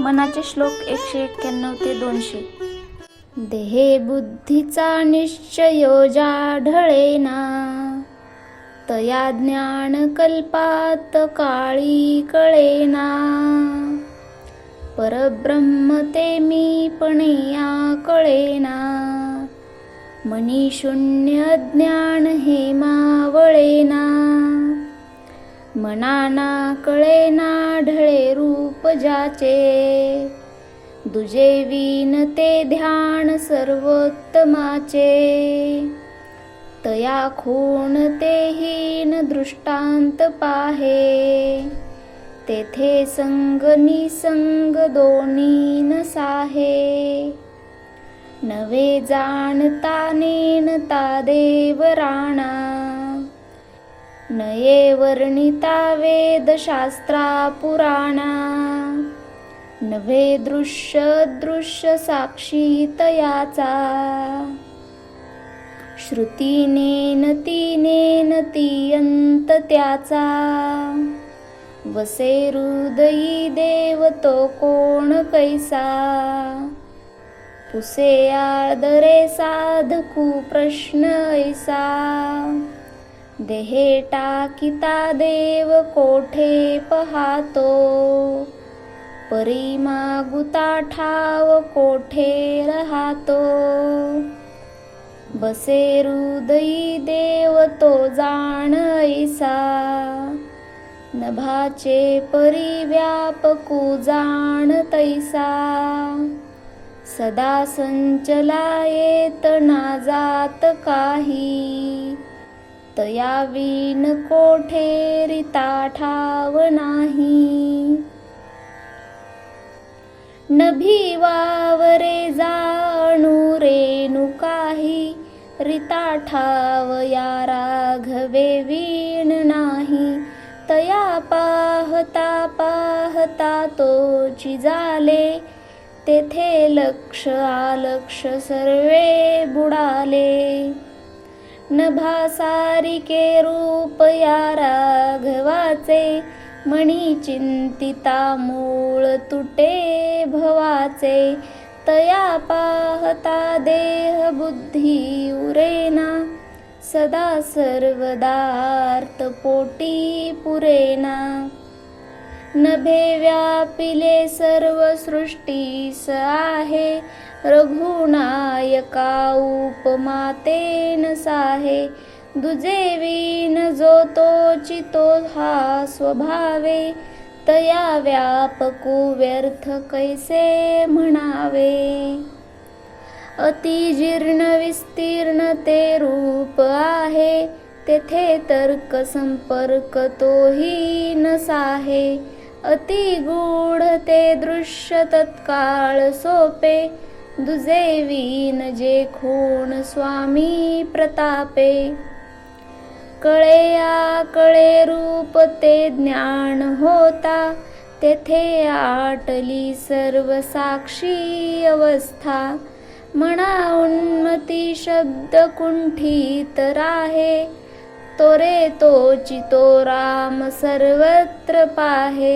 मनाचे श्लोक एकशे एक्क्याण्णव ते दोनशे. देहे बुद्धीचा निश्चयो जाढळेना. तया ज्ञान कल्पात काळी कळेना. परब्रह्म ते मी पण या कळेना. मनी शून्य ज्ञान हे मावळेना. मनाना कळेना ढळे रूप ज्याचे दुजे विन ते ध्यान सर्वोत्तमाचे. तया खूण ते हीन दृष्टांत पाहे. तेथे संग निसंग दोन्ही न साहे. नवे जाणता नेनता देव नये वर्णिता वेदशास्त्रा पुराणा नवे दृश्य दृश्य साक्षी तयाचा श्रुतीनेन तीनेन तियंत त्याचा। वसे हृदयी देव तो कोण कैसा। पुसे आदरे साधकू प्रश्न ऐसा। देहे टाकिता देव कोठे पहातो? परी मागुता ठाव कोठे राहतो? बसे हृदयी देव तो जाणैसा नभाचे परिव्यापकू जाण तैसा. सदा संचलायेत ना जात काही. तया विन कोठे रिता ठाव नाही. नभी वावरे जाणू रेणू काही रिता ठाव या राघवे वीण नाही. तया पाहता पाहता तोची झाले तेथे लक्ष आलक्ष सर्वे बुडाले. नभासारिके रूप या राघवाचे मणी चिंतिता मूळ तुटे भवाचे तया पाहता देह बुद्धी उरेना सदा सर्वदार्थ पोटी पुरेना. नभे व्यापिले सर्व सृष्टीस आहे. रघुनायका उपमातेन साहे. दुजेवीन जो तो चितो हा स्वभावे. तया व्यापको व्यर्थ कैसे म्हणावे? अतिजीर्ण विस्तीर्ण ते रूप आहे. तेथे तर्क संपर्क तोही नसाहे अति गूढ ते दृश्य तत्काळ सोपे. दुजे वीन जे खूण स्वामी प्रतापे. कळे या कळे रूप ते ज्ञान होता. तेथे आटली सर्व साक्षी अवस्था. म्हणा उन्मती शब्द कुंठित राहे. तोरे तोची तो राम सर्वत्र पाहे।